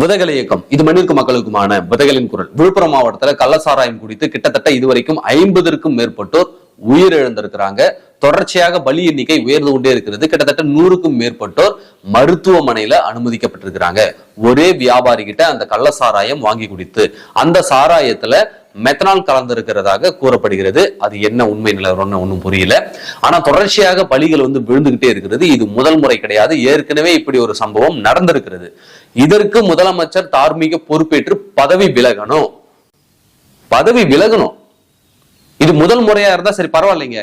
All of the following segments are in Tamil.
புதகலை இயக்கம் இது மண்ணிற்கு மக்களுக்குமான விதைகளின் குரல். விழுப்புரம் மாவட்டத்தில் கள்ளசாராயம் குடித்து கிட்டத்தட்ட இதுவரைக்கும் ஐம்பதற்கும் மேற்பட்டோர் உயிரிழந்திருக்கிறாங்க. தொடர்ச்சியாக பலி எண்ணிக்கை உயர்ந்து கொண்டே இருக்கிறது. கிட்டத்தட்ட நூறுக்கும் மேற்பட்டோர் மருத்துவமனையில அனுமதிக்கப்பட்டிருக்கிறாங்க. ஒரே வியாபாரி கிட்ட அந்த கள்ள சாராயம் வாங்கி குடித்து அந்த சாராயத்துல மெத்தனால் கலந்திருக்கிறதாக கூறப்படுகிறது. அது என்ன உண்மை நிலவரம்னு ஒன்றும் புரியல. ஆனா தொடர்ச்சியாக பலிகள் வந்து விழுந்துகிட்டே இருக்கிறது. இது முதல் முறை கிடையாது. ஏற்கனவே இப்படி ஒரு சம்பவம் நடந்திருக்கிறது. இதற்கு முதலமைச்சர் தார்மீக பொறுப்பேற்று பதவி விலகணும். பதவி விலகணும். இது முதல் முறையா இருந்தா சரி பரவாயில்லைங்க.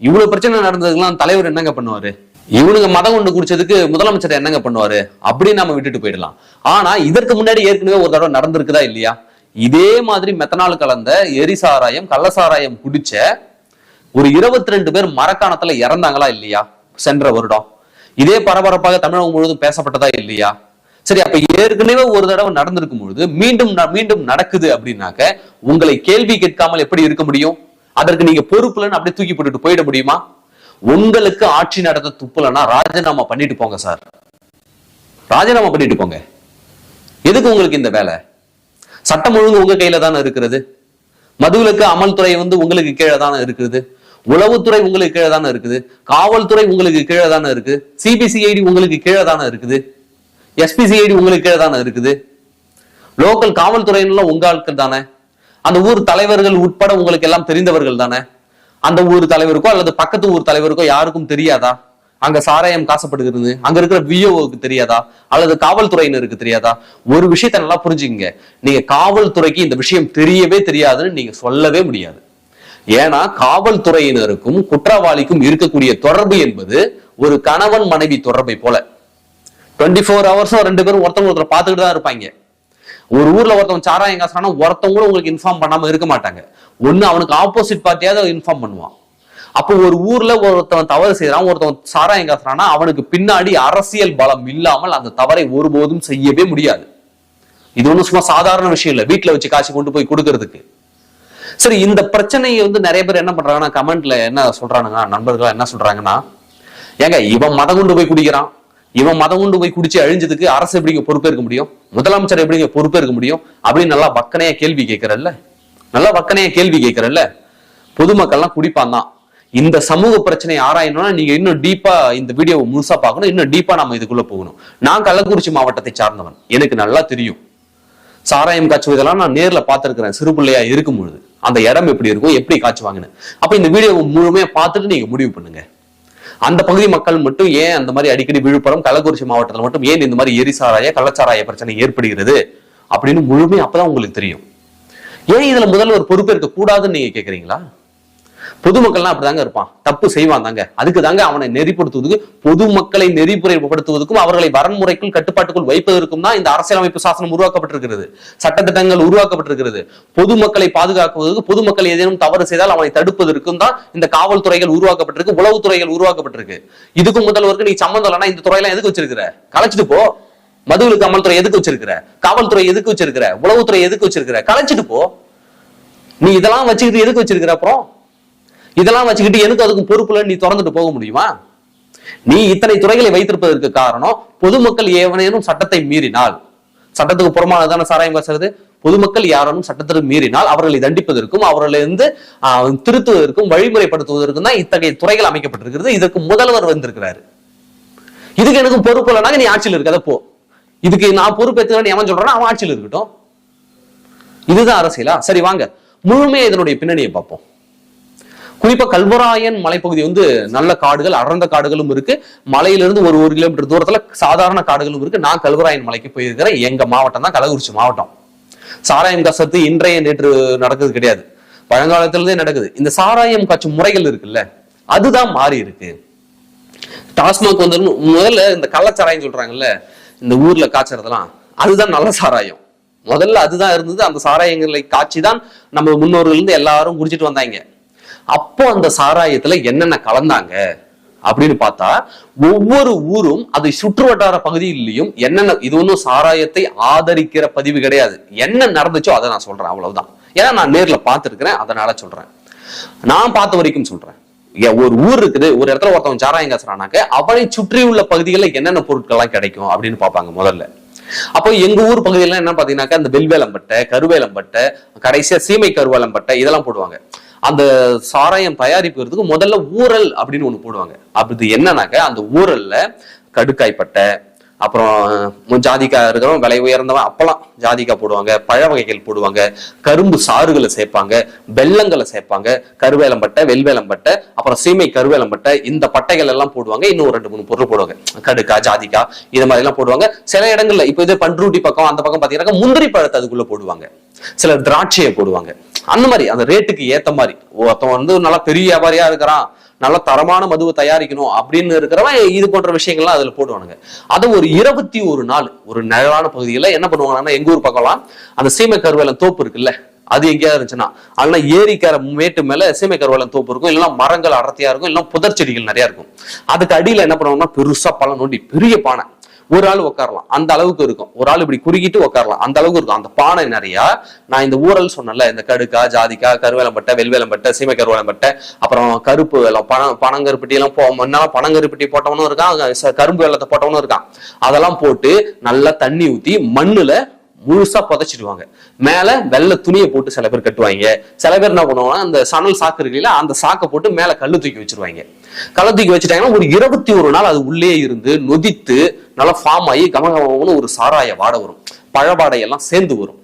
இவ்வளவு பிரச்சனை நடந்ததுக்கெல்லாம் தலைவர் என்னங்க பண்ணுவாரு? இவனுங்க மதம் ஒண்ணு குடிச்சதுக்கு முதலமைச்சர் என்னங்க பண்ணுவாரு? அப்படின்னு நம்ம விட்டுட்டு போயிடலாம். ஆனா இதற்கு முன்னாடி ஏற்கனவே ஒரு தடவை நடந்திருக்குதா இல்லையா? இதே மாதிரி மெத்தனால் கலந்த எரிசாராயம் கள்ளசாராயம் குடிச்ச ஒரு இருபத்தி ரெண்டு பேர் மரக்காணத்துல இறந்தாங்களா இல்லையா? சென்ற வருடம். இதே பரபரப்பாக தமிழகம் முழுவதும் பேசப்பட்டதா இல்லையா? சரி அப்ப ஏற்கனவே ஒரு தடவை நடந்திருக்கும் பொழுது மீண்டும் மீண்டும் நடக்குது அப்படின்னாக்க உங்களை கேள்வி கேட்காமல் எப்படி இருக்க முடியும்? அதற்கு நீங்க பொறுப்புலன்னு அப்படியே தூக்கி போட்டுட்டு போயிட முடியுமா? உங்களுக்கு ஆட்சி நடத்த துப்புலன்னா ராஜினாமா பண்ணிட்டு போங்க சார். ராஜினாமா பண்ணிட்டு போங்க. எதுக்கு உங்களுக்கு இந்த வேலை? சட்டம் ஒழுங்கு உங்க கையில தானே இருக்கிறது. மதுவிலக்கு அமல்துறை வந்து உங்களுக்கு கீழே தானே இருக்குது. உளவுத்துறை உங்களுக்கு கீழே தானே இருக்குது. காவல்துறை உங்களுக்கு கீழே தானே இருக்கு. சிபிசிஐடி உங்களுக்கு கீழே தானே இருக்குது. எஸ்பிசிஐடி உங்களுக்கு கீழே தானே இருக்குது. லோக்கல் காவல்துறையினெல்லாம் உங்க ஆட்கள் தானே. அந்த ஊர் தலைவர்கள் உட்பட உங்களுக்கு எல்லாம் தெரிந்தவர்கள் தானே? அந்த ஊர் தலைவருக்கோ அல்லது பக்கத்து ஊர் தலைவருக்கோ யாருக்கும் தெரியாதா? அங்க சாராயம் காசப்படுகிறது. அங்க இருக்கிற விஓவுக்கு தெரியாதா? அல்லது காவல்துறையினருக்கு தெரியாதா? ஒரு விஷயத்த நல்லா புரிஞ்சுக்கங்க. நீங்க காவல்துறைக்கு இந்த விஷயம் தெரியவே தெரியாதுன்னு நீங்க சொல்லவே முடியாது. ஏன்னா காவல்துறையினருக்கும் குற்றவாளிக்கும் இருக்கக்கூடிய தொடர்பு என்பது ஒரு கணவன் மனைவி தொடர்பை போல. டுவெண்ட்டி ஃபோர் ஹவர்ஸும் ரெண்டு பேரும் ஒருத்தவங்க ஒருத்தர் பார்த்துக்கிட்டு தான் இருப்பாங்க. ஒரு ஊர்ல ஒருத்தவன் சாராயம் காசுனா ஒருத்தவங்க கூட உங்களுக்கு இன்ஃபார்ம் பண்ணாம இருக்க மாட்டாங்க. ஒன்னு அவனுக்கு ஆப்போசிட் பார்ட்டியாவது இன்ஃபார்ம் பண்ணுவான். அப்போ ஒரு ஊர்ல ஒருத்தவன் தவறு செய்யறான் ஒருத்தவன் சாராயம் காசுறானா அவனுக்கு பின்னாடி அரசியல் பலம் இல்லாமல் அந்த தவறை ஒருபோதும் செய்யவே முடியாது. இது ஒன்றும் சும்மா சாதாரண விஷயம் இல்ல. வீட்டுல வச்சு காசு கொண்டு போய் கொடுக்கறதுக்கு. சரி இந்த பிரச்சனையை வந்து நிறைய பேர் என்ன பண்றாங்கன்னா கமெண்ட்ல என்ன சொல்றானுங்க நண்பர்கள் என்ன சொல்றாங்கன்னா ஏங்க இவன் மதம் கொண்டு போய் குடிக்கிறான். இவன் மதம் கொண்டு போய் குடிச்சு அழிஞ்சதுக்கு அரசு எப்படிங்க பொறுப்பேற்க முடியும்? முதலமைச்சர் எப்படிங்க பொறுப்பேற்க முடியும்? அப்படின்னு நல்லா வக்கனையா கேள்வி கேட்கறல்ல? நல்லா வக்கனையா கேள்வி கேட்கறல்ல? பொதுமக்கள்லாம் குடிப்பான் தான். இந்த சமூக பிரச்சனை ஆராயணும்னா நீங்க இன்னும் டீப்பா இந்த வீடியோவை முழுசா பார்க்கணும். இன்னும் டீப்பா நம்ம இதுக்குள்ள போகணும். நான் கள்ளக்குறிச்சி மாவட்டத்தை சார்ந்தவன். எனக்கு நல்லா தெரியும். சாராயம் காய்ச்சுவதெல்லாம் நான் நேர்ல பார்த்துருக்கிறேன். சிறு பிள்ளையா இருக்கும் பொழுது அந்த இடம் எப்படி இருக்கும்? எப்படி காய்ச்சுவாங்கன்னு அப்ப இந்த வீடியோவை முழுமையா பார்த்துட்டு நீங்க முடிவு பண்ணுங்க. அந்த பகுதி மக்கள் மட்டும் ஏன் அந்த மாதிரி அடிக்கடி விழுப்புரம் கள்ளக்குறிச்சி மாவட்டத்தில் மட்டும் ஏன் இந்த மாதிரி எரிசாராய கள்ளச்சாராய பிரச்சனை ஏற்படுகிறது அப்படின்னு முழுமையாக அப்பதான் உங்களுக்கு தெரியும். ஏன் இதுல முதல்வர் பொறுப்பேற்க கூடாதுன்னு நீங்க கேக்குறீங்களா? பொதுமக்கள்லாம் அப்படிதாங்க இருப்பான். தப்பு செய்வான் தாங்க அதுக்கு தாங்க அவனை நெறிப்படுத்துவதுக்கு பொதுமக்களை நெறிமுறைப்படுத்துவதற்கும் அவர்களை வரன்முறைக்குள் கட்டுப்பாட்டுக்குள் வைப்பதற்கும் தான் இந்த அரசியலமைப்பு சாசனம் உருவாக்கப்பட்டிருக்கிறது. சட்டத்திட்டங்கள் உருவாக்கப்பட்டிருக்கிறது. பொதுமக்களை பாதுகாக்குவதற்கு பொதுமக்கள் ஏதேனும் தவறு செய்தால் அவனை தடுப்பதற்கும் தான் இந்த காவல்துறைகள் உருவாக்கப்பட்டிருக்கு உளவுத்துறைகள் உருவாக்கப்பட்டிருக்கு. இதுக்கும் முதல்வருக்கு நீ சம்மந்தம் இல்லைன்னா இந்த துறையெல்லாம் எதுக்கு வச்சிருக்கிற? கலைச்சிட்டு போ. மதுவிலக்கு அமல்துறை எதுக்கு வச்சிருக்கிற? காவல்துறை எதுக்கு வச்சிருக்கிற? உளவுத்துறை எதுக்கு வச்சிருக்கிற? கலைச்சிட்டு போ. நீ இதெல்லாம் வச்சுக்கிட்டு எதுக்கு வச்சிருக்கிற அப்புறம்? இதெல்லாம் வச்சுக்கிட்டு எனக்கு அதுக்கு பொறுப்புல நீ திறந்துட்டு போக முடியுமா? நீ இத்தனை துறைகளை வைத்திருப்பதற்கு காரணம் பொதுமக்கள் ஏவனேனும் சட்டத்தை மீறினால். சட்டத்துக்கு புறமானதான சாராயம் பேசுறது பொதுமக்கள் யாரும் சட்டத்திற்கு மீறினால் அவர்களை தண்டிப்பதற்கும் அவர்களிருந்து ஆஹ், திருத்துவதற்கும் வழிமுறைப்படுத்துவதற்கும் தான் இத்தகைய துறைகள் அமைக்கப்பட்டிருக்கிறது. இதற்கு முதல்வர் வந்திருக்கிறாரு. இதுக்கு எனக்கு பொறுப்பு இல்லைனாங்க நீ ஆட்சியில் இருக்காத போ. இதுக்கு நான் பொறுப்பேற்றுக்கிறேன் எவன் சொல்றான் அவன் ஆட்சியில் இருக்கட்டும். இதுதான் அரசியலா? சரி வாங்க. முழுமையா இதனுடைய பின்னணியை பார்ப்போம். குறிப்பா கல்வராயன் மலைப்பகுதி வந்து நல்ல காடுகள் அடர்ந்த காடுகளும் இருக்கு. மலையிலிருந்து ஒரு ஒரு கிலோமீட்டர் தூரத்துல சாதாரண காடுகளும் இருக்கு. நான் கல்வராயன் மலைக்கு போயிருக்கிறேன். எங்க மாவட்டம் தான் கள்ளக்குறிச்சி மாவட்டம். சாராயம் கசத்து இன்றைய நேற்று நடக்குது கிடையாது. பழங்காலத்திலிருந்தே நடக்குது. இந்த சாராயம் காய்ச்சும் முறைகள் இருக்குல்ல அதுதான் மாறி இருக்கு. டாஸ்மாக் வந்து முதல்ல இந்த கள்ளச்சாராயம் சொல்றாங்கல்ல இந்த ஊர்ல காய்ச்சறதெல்லாம் அதுதான் நல்ல சாராயம். முதல்ல அதுதான் இருந்தது. அந்த சாராயங்களை காய்ச்சி தான் நம்ம முன்னோர்கள் இருந்து எல்லாரும் குடிச்சிட்டு வந்தாங்க. அப்போ அந்த சாராயத்துல என்னென்ன கலந்தாங்க? அப்படின்னு பார்த்தா ஒவ்வொரு ஊரும் அதை சுற்று வட்டார பகுதியிலையும் என்னென்ன இது ஒன்றும் சாராயத்தை ஆதரிக்கிற பதிவு கிடையாது. என்ன நடந்துச்சோ அதை நான் சொல்றேன் அவ்வளவுதான். ஏன்னா நான் நேர்ல பார்த்துருக்கிறேன் அதனால சொல்றேன். நான் பார்த்த வரைக்கும் சொல்றேன். ஒரு ஊர் இருக்குது ஒரு இடத்துல ஒருத்தவன் சாராயம் காசுறானாக்க அவனை சுற்றி உள்ள பகுதிகளில் என்னென்ன பொருட்கள்லாம் கிடைக்கும் அப்படின்னு பார்ப்பாங்க முதல்ல. அப்போ எங்க ஊர் பகுதியில என்ன பாத்தீங்கன்னாக்கா இந்த வெல்வேலம்பட்டை கருவேலம்பட்டை கடைசியா சீமை கருவேலம்பட்டை இதெல்லாம் போடுவாங்க. அந்த சாராயம் தயாரிப்புறதுக்கு முதல்ல ஊரல் அப்படின்னு ஒன்று போடுவாங்க. அப்படி என்னன்னாக்க அந்த ஊரல்ல கடுக்காய்ப்பட்டை அப்புறம் ஜாதிக்காய் இருக்கிறவன் விலை உயர்ந்தவன் அப்பெல்லாம் ஜாதிக்காய் போடுவாங்க பழ வகைகள் போடுவாங்க கரும்பு சாறுகளை சேர்ப்பாங்க வெள்ளங்களை சேர்ப்பாங்க கருவேலம்பட்டை வெல்வேலம்பட்டை அப்புறம் சீமை கருவேலம்பட்டை இந்த பட்டைகள் எல்லாம் போடுவாங்க இன்னும் ஒரு ரெண்டு மூணு பொருள் போடுவாங்க. கடுக்காய் ஜாதிக்காய் இது மாதிரி எல்லாம் போடுவாங்க. சில இடங்கள்ல இப்போ இது பண்ருட்டி பக்கம் அந்த பக்கம் பாத்தீங்கன்னா முந்திரி பழத்தை அதுக்குள்ள போடுவாங்க. சிலர் திராட்சையை போடுவாங்க. அந்த மாதிரி அந்த ரேட்டுக்கு ஏத்த மாதிரி. ஒருத்தன் வந்து நல்லா பெரிய வியாபாரியா இருக்கிறான் நல்ல தரமான மதுவை தயாரிக்கணும் அப்படின்னு இருக்கிறவன் இது போன்ற விஷயங்கள்லாம் அதுல போடுவானுங்க. அதை ஒரு இருபத்தி ஒரு நாள் ஒரு நிழலான பகுதியில என்ன பண்ணுவாங்கன்னா எங்க ஊர் பக்கம்லாம் அந்த சீமை கருவேலம் தோப்பு இருக்குல்ல அது எங்கேயாவது இருந்துச்சுன்னா அதெல்லாம் ஏரிக்கார மேட்டு மேல சீமை கருவேலம் தோப்பு இருக்கும் இல்லைன்னா மரங்கள் அடர்த்தியா இருக்கும் இல்லைன்னா புதர் செடிகள் நிறைய இருக்கும். அதுக்கு அடியில என்ன பண்ணுவாங்கன்னா பெருசா பழம் நோண்டி பெரிய பானை. ஒரு ஆள் உட்காரலாம் அந்த அளவுக்கு இருக்கும். ஒரு ஆள் இப்படி குறுக்கிட்டு உட்காரலாம் அந்த அளவுக்கு இருக்கும். அந்த பானை நிறைய. நான் இந்த ஊரல் சொன்னேன்ல இந்த கடுக்கா ஜாதிக்கா கருவேலம்பட்டை வெல்வேலம்பட்டை சீமை கருவேலம்பட்டை அப்புறம் கருப்பு வெள்ளம் பணம் பனங்கருப்பட்டி எல்லாம் போ முன்னால பனங்கருப்பட்டி போட்டவனும் இருக்கான். கரும்பு வெள்ளத்தை போட்டவனும் இருக்கான். அதெல்லாம் போட்டு நல்லா தண்ணி ஊத்தி மண்ணுல முழுசா புதைச்சிடுவாங்க. மேல வெள்ளை துணியை போட்டு சில பேர் கட்டுவாங்க. சில பேர் என்ன பண்ணுவாங்கன்னா அந்த சணல் சாக்கு இருக்கு அந்த சாக்கை போட்டு மேல கல்லு தூக்கி வச்சிருவாங்க. கள்ள தூக்கி வச்சுட்டாங்கன்னா ஒரு இருபத்தி ஒரு நாள் அது உள்ளே இருந்து நொதித்து நல்லா ஃபார்ம் ஆகி கமகமன்னு ஒரு சாராய வாடை வரும். பழபாடையெல்லாம் சேர்ந்து வரும்.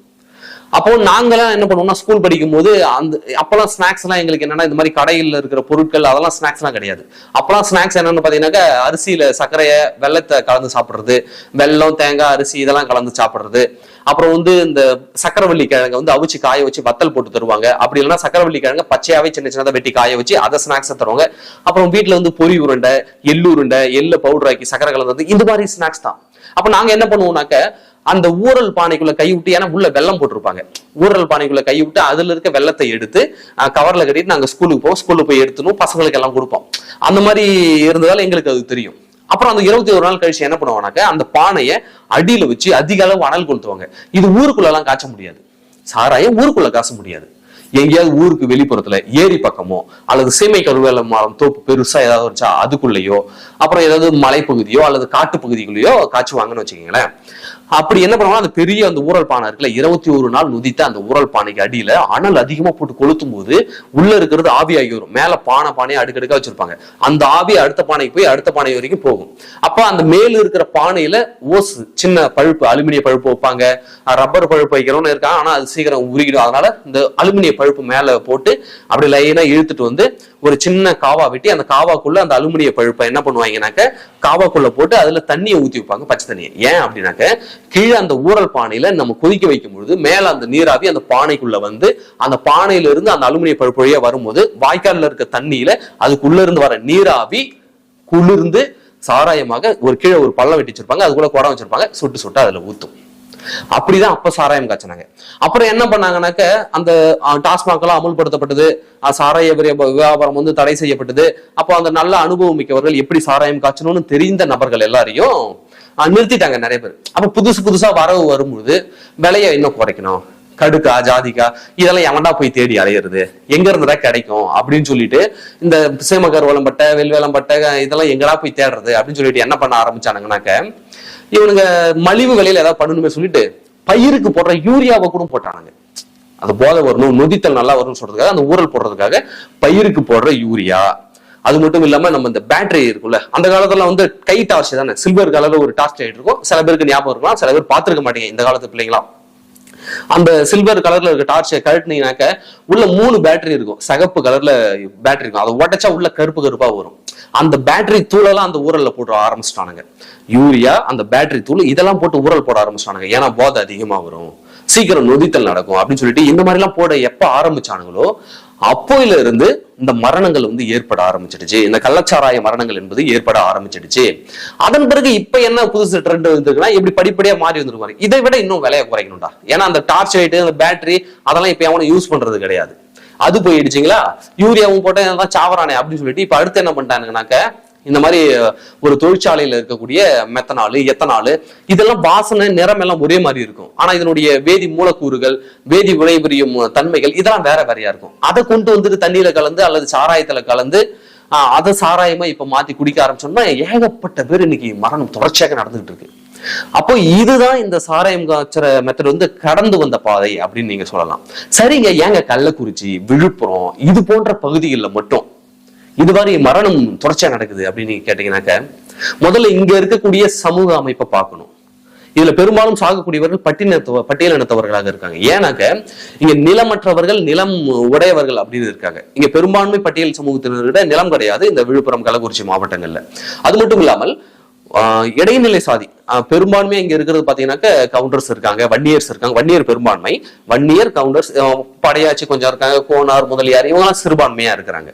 அப்போ நாங்கெல்லாம் என்ன பண்ணுவோம்னா ஸ்கூல் படிக்கும் போது அந்த அப்பெல்லாம் ஸ்நாக்ஸ் எல்லாம் எங்களுக்கு என்னன்னா இந்த மாதிரி கடையில் இருக்கிற பொருட்கள் அதெல்லாம் ஸ்நாக்ஸ் எல்லாம் கிடையாது. அப்பெல்லாம் ஸ்நாக்ஸ் என்னன்னு பார்த்தீங்கன்னாக்கா அரிசியில சர்க்கரையை வெள்ளத்தை கலந்து சாப்பிடுறது வெல்லம் தேங்காய் அரிசி இதெல்லாம் கலந்து சாப்பிடுறது. அப்புறம் வந்து இந்த சக்கரவள்ளி கிழங்க வந்து அவிச்சு காய வச்சு வத்தல் போட்டு தருவாங்க. அப்படி இல்லைன்னா சக்கரவள்ளி கிழங்க பச்சையாவே சின்ன சின்னதா வெட்டி காய வச்சு அதை ஸ்நாக்ஸ் தருவாங்க. அப்புறம் வீட்டில் வந்து பொரி உருண்டை எள்ளு உருண்டை எள்ளு பவுடர் ஆக்கி சக்கரை கலந்து இந்த மாதிரி ஸ்நாக்ஸ் தான். அப்ப நாங்க என்ன பண்ணுவோம்னாக்க அந்த ஊரல் பானைக்குள்ள கை விட்டு ஏன்னா உள்ள வெள்ளம் போட்டிருப்பாங்க. ஊரல் பானைக்குள்ள கை விட்டு அதுல இருக்க வெள்ளத்தை எடுத்து கவர்ல கட்டிட்டு நாங்க ஸ்கூலுக்கு போவோம். ஸ்கூலுக்கு போய் எடுத்துணும் பசங்களுக்கு எல்லாம் கொடுப்போம். அந்த மாதிரி இருந்ததால எங்களுக்கு அது தெரியும். அப்புறம் அந்த இருபத்தி ஒரு நாள் கழிச்சு என்ன பண்ணுவாங்கனாக்க அந்த பானையை அடியில வச்சு அதிக அளவு அனல் கொளுத்துவாங்க. இது ஊருக்குள்ள எல்லாம் காய்ச்ச முடியாது. சாராயம் ஊருக்குள்ள காச முடியாது. எங்கேயாவது ஊருக்கு வெளிப்புறத்துல ஏரி பக்கமோ அல்லது சீமை கருவேல மரம் தோப்பு பெருசா ஏதாவது வச்சா அதுக்குள்ளேயோ அப்புறம் ஏதாவது மலைப்பகுதியோ அல்லது காட்டு பகுதிக்குள்ளேயோ காய்ச்சுவாங்கன்னு வச்சுக்கீங்களேன். அப்படி என்ன பண்ணுவாங்க அந்த பெரிய அந்த ஊரல் பானை இருக்குல்ல இருபத்தி ஒரு நாள் நுதித்த அந்த ஊரல் பானைக்கு அடியில அனல் அதிகமா போட்டு கொளுத்தும் போது உள்ள இருக்கிறது ஆவியாகி வரும் மேல பானை பானையை அடுக்கடுக்கா வச்சிருப்பாங்க. அந்த ஆவி அடுத்த பானைக்கு போய் அடுத்த பானை வரைக்கும் போகும். அப்ப அந்த மேல இருக்கிற பானையில ஓஸ் சின்ன பழுப்பு அலுமினிய பழுப்பு வைப்பாங்க. ரப்பர் பழுப்பு வைக்கிறவனு இருக்கான் ஆனா அது சீக்கிரம் உருகிடும். அதனால இந்த அலுமினிய பழுப்பு மேல போட்டு அப்படி லைனா இழுத்துட்டு வந்து ஒரு சின்ன காவா வெட்டி அந்த காவாக்குள்ள அந்த அலுமினிய பழுப்பை என்ன பண்ணுவாங்கனாக்க காவாக்குள்ள போட்டு அதுல தண்ணியை ஊத்தி வைப்பாங்க பச்சை தண்ணியை. ஏன் அப்படின்னாக்க கீழே அந்த ஊரல் பானையில நம்ம கொதிக்க வைக்கும் பொழுது மேல அந்த நீராவி அந்த பானைக்குள்ள வந்து அந்த பானையில இருந்து அந்த அலுமினிய பழுப்பு வழியா வரும்போது வாய்க்கால்ல இருக்க தண்ணியில அதுக்குள்ள இருந்து வர நீராவி குளிர்ந்து சாராயமாக ஒரு கீழே ஒரு பள்ளம் வெட்டி வச்சிருப்பாங்க. அதுக்குள்ள குடம் வச்சிருப்பாங்க. சுட்டு சுட்டு அதுல ஊத்தும். அப்படிதான் அப்ப சாராயம் காய்ச்சினாங்க. அப்புறம் என்ன பண்ணாங்கன்னாக்க அந்த டாஸ்மாக் எல்லாம் அமுல்படுத்தப்பட்டது. சாராய வியாபாரம் வந்து தடை செய்யப்பட்டது. அப்போ அந்த நல்ல அனுபவம் மிக்கவர்கள் எப்படி சாராயம் காய்ச்சணும்னு தெரிந்த நபர்கள் எல்லாரையும் நிறுத்திட்டாங்க நிறைய பேர். அப்ப புதுசு புதுசா வரவு வரும்பொழுது விலையை இன்னும் குறைக்கணும். கடுக்கா ஜாதிக்கா இதெல்லாம் எவன்டா போய் தேடி அலையிறது? எங்க இருந்துடா கிடைக்கும்? அப்படின்னு சொல்லிட்டு இந்த சீமக்கர் வளம்பட்டை வெல்வேலம்பட்டை இதெல்லாம் எங்கடா போய் தேடுறது? அப்படின்னு சொல்லிட்டு என்ன பண்ண ஆரம்பிச்சானுங்கனாக்க இவனுங்க மலிவு விலையில ஏதாவது பண்ணணுமே சொல்லிட்டு பயிருக்கு போடுற யூரியாவை கூட போட்டானுங்க. அது போதை வரணும் நொதித்தல் நல்லா வரும்னு சொல்றதுக்காக அந்த ஊரல் போடுறதுக்காக பயிருக்கு போடுற யூரியா. அது மட்டும் இல்லாம நம்ம இந்த பேட்டரி இருக்கும்ல அந்த காலத்துல வந்து கை டார்ச் தானே சில்வர் கலர்ல ஒரு டார்ச் லைட் இருக்கும். சில பேருக்கு ஞாபகம் இருக்கலாம் சில பேர் பார்த்துருக்க மாட்டீங்க இந்த காலத்து பிள்ளைங்களாம் அந்த சில்வர் கலர்ல இருக்க டார்ச்சை கழட்டினீங்கனாக்க உள்ள மூணு பேட்டரி இருக்கும். சகப்பு கலர்ல பேட்டரி இருக்கும். அதை உடைச்சா உள்ள கருப்பு கருப்பா வரும். அந்த பேட்டரி தூளெல்லாம் அந்த ஊரல்ல போட ஆரம்பிச்சிட்டானுங்க. யூரியா அந்த பேட்டரி தூள் இதெல்லாம் போட்டு ஊரல் போட ஆரம்பிச்சிட்டானுங்க. ஏன்னா போதை அதிகமா வரும். சீக்கிரம் நொதித்தல் நடக்கும் அப்படின்னு சொல்லிட்டு இந்த மாதிரி எல்லாம் போட எப்ப ஆரம்பிச்சானுங்களோ அப்போயில இருந்து இந்த மரணங்கள் வந்து ஏற்பட ஆரம்பிச்சிடுச்சு. இந்த கள்ளச்சாராய மரணங்கள் என்பது ஏற்பட ஆரம்பிச்சிடுச்சு. அதன் பிறகு இப்ப என்ன புதுசு ட்ரெண்ட் வந்துருக்குன்னா இப்படி படிப்படியா மாறி வந்துருவாரு இதை விட இன்னும் விலையை குறைக்கணும்டா. ஏன்னா அந்த டார்ச் லைட்டு அந்த பேட்டரி அதெல்லாம் இப்ப எவனும் யூஸ் பண்றது கிடையாது. அது போயிடுச்சுங்களா? யூரியாவும் போட்டா சாவரானே அப்படின்னு சொல்லிட்டு இப்ப அடுத்து என்ன பண்ணிட்டானுங்கனாக்க இந்த மாதிரி ஒரு தொழிற்சாலையில இருக்கக்கூடிய மெத்தனால் எத்தனால் இதெல்லாம் வாசனை நிறம் எல்லாம் ஒரே மாதிரி இருக்கும். ஆனா இதனுடைய வேதி மூலக்கூறுகள் வேதி விளைபுரியும் தன்மைகள் இதெல்லாம் வேற வேறையா இருக்கும். அதை கொண்டு வந்துட்டு தண்ணியில கலந்து அல்லது சாராயத்துல கலந்து ஆஹ் அதை சாராயமா இப்ப மாத்தி குடிக்க ஆரம்பிச்சோம்னா ஏகப்பட்ட பேர் இன்னைக்கு மரணம் தொடர்ச்சியாக நடந்துகிட்டு இருக்கு. அப்போ இதுதான் இந்த சாராயம் காய்ச்சற மெத்தட் வந்து கடந்து வந்த பாதை அப்படின்னு நீங்க சொல்லலாம். சரிங்க ஏங்க கள்ளக்குறிச்சி விழுப்புரம் இது போன்ற பகுதிகளில் மட்டும் இது மாதிரி மரணம் தொடர்ச்சியா நடக்குது அப்படின்னு கேட்டீங்கன்னாக்க முதல்ல இங்க இருக்கக்கூடிய சமூக அமைப்பை பார்க்கணும். இதுல பெரும்பாலும் சாகக்கூடியவர்கள் பட்டினத்துவ பட்டியலினத்தவர்களாக இருக்காங்க. ஏன்னாக்க இங்க நிலமற்றவர்கள் நிலம் உடையவர்கள் அப்படின்னு இருக்காங்க. இங்க பெரும்பான்மை பட்டியல் சமூகத்தினர்கிட்ட நிலம் கிடையாது. இந்த விழுப்புரம் கள்ளக்குறிச்சி மாவட்டங்கள்ல. அது மட்டும் இல்லாமல் ஆஹ் இடைநிலை சாதி பெரும்பான்மையா இங்க இருக்கிறது பாத்தீங்கன்னாக்க கவுண்டர்ஸ் இருக்காங்க வன்னியர்ஸ் இருக்காங்க. வன்னியர் பெரும்பான்மை வன்னியர் கவுண்டர்ஸ் படையாச்சி கொஞ்சம் இருக்காங்க கோனார் முதலியார் இவங்கெல்லாம் சிறுபான்மையா இருக்கிறாங்க.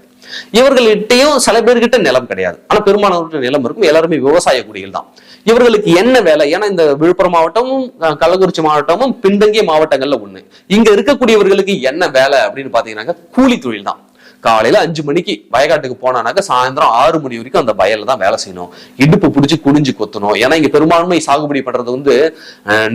இவர்கள்கிட்டயும் சில பேர்கிட்ட நிலம் கிடையாது. ஆனா பெரும்பாலான நிலம் இருக்கும். எல்லாருமே விவசாய குடிகள் தான். இவர்களுக்கு என்ன வேலை? ஏன்னா இந்த விழுப்புரம் மாவட்டமும் கள்ளக்குறிச்சி மாவட்டமும் பின்தங்கிய மாவட்டங்கள்ல ஒண்ணு. இங்க இருக்கக்கூடியவர்களுக்கு என்ன வேலை அப்படின்னு பாத்தீங்கன்னாக்க கூலி தொழில் தான். காலையில அஞ்சு மணிக்கு வயக்காட்டுக்கு போனானாக்க சாயந்தரம் ஆறு மணி வரைக்கும் அந்த வயல்ல தான் வேலை செய்யணும். இடுப்பு பிடிச்சி குனிஞ்சு கொத்தணும். ஏன்னா இங்க பெரும்பான்மை சாகுபடி பண்றது வந்து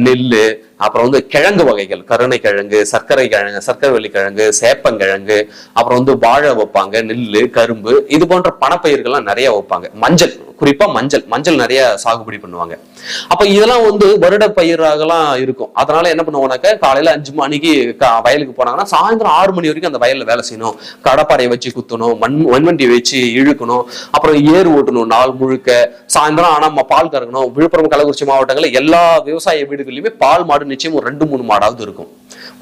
நெல்லு அப்புறம் வந்து கிழங்கு வகைகள் கருணை கிழங்கு சர்க்கரை கிழங்கு சர்க்கரை கிழங்கு சேப்பங்கிழங்கு அப்புறம் வந்து வாழை வைப்பாங்க நெல்லு கரும்பு இது போன்ற பணப்பயிர்கள்லாம் நிறைய வைப்பாங்க. மஞ்சள் குறிப்பா மஞ்சள் மஞ்சள் நிறைய சாகுபடி பண்ணுவாங்க. அப்ப இதெல்லாம் வந்து வருட பயிராகலாம் இருக்கும். அதனால என்ன பண்ணுவோம்னாக்க காலையில அஞ்சு மணிக்கு வயலுக்கு போனாங்கன்னா சாயந்தரம் ஆறு மணி வரைக்கும் அந்த வயல்ல வேலை செய்யணும். கடப்பாறையை வச்சு குத்தணும் மண் மண்வண்டி வச்சு இழுக்கணும் அப்புறம் ஏர் ஓட்டணும் நாள் முழுக்க. சாயந்தரம் ஆனா பால் கறக்கணும். விழுப்புரம் கள்ளக்குறிச்சி மாவட்டங்கள்ல எல்லா விவசாய வீடுகள்லயுமே பால் மாடு நிச்சயம் ஒரு ரெண்டு மூணு மாடாவது இருக்கும்.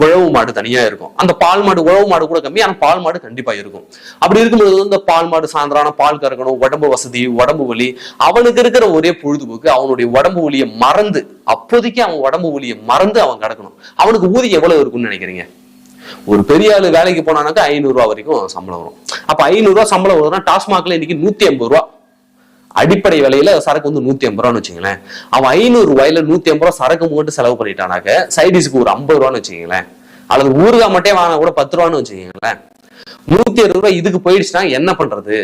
உழவு மாடு தனியா இருக்கும். அந்த பால் மாடு உழவு மாடு கூட கம்மி ஆனா பால் மாடு கண்டிப்பா இருக்கும். அப்படி இருக்கும்போது இந்த பால் மாடு சாயந்தரம் பால் கறக்கணும் உடம்பு வசதி உடம்பு வலி அவனுக்கு இருக்கிற ஒரே பொழுதுபோக்கு அவனுடைய உடம்பு வலியை மறந்து அப்போதைக்கு அவன் உடம்பு வலியை மறந்து அவன் கிடக்கணும். அவனுக்கு ஊதியம் எவ்வளவு இருக்கும்னு நினைக்கிறீங்க? ஒரு பெரிய ஆளு வேலைக்கு போனானாக்கா ஐநூறு ரூபா வரைக்கும் சம்பளம் வரும். அப்ப ஐநூறு ரூபா சம்பளம் வருதுன்னா டாஸ்மாக்ல இன்னைக்கு நூத்தி ஐம்பது ரூபா. அடிப்படை விலையில சரக்கு வந்து நூத்தி ஐம்பது ரூபான்னு வச்சுங்களேன் அவன் ஐநூறு ரூபாயில நூத்தி ஐம்பது ரூபா சரக்கு மட்டும் செலவு பண்ணிட்டானாக்க சைடிஸ்க்கு ஒரு ஐம்பது ரூபான்னு வச்சுக்கீங்களேன். அல்லது ஊறுகாய் மட்டும் வாங்கினா கூட பத்து ரூபான்னு வச்சுக்கீங்களேன். நூத்தி அறுபது ரூபாய் இதுக்கு போயிடுச்சுன்னா என்ன பண்றது?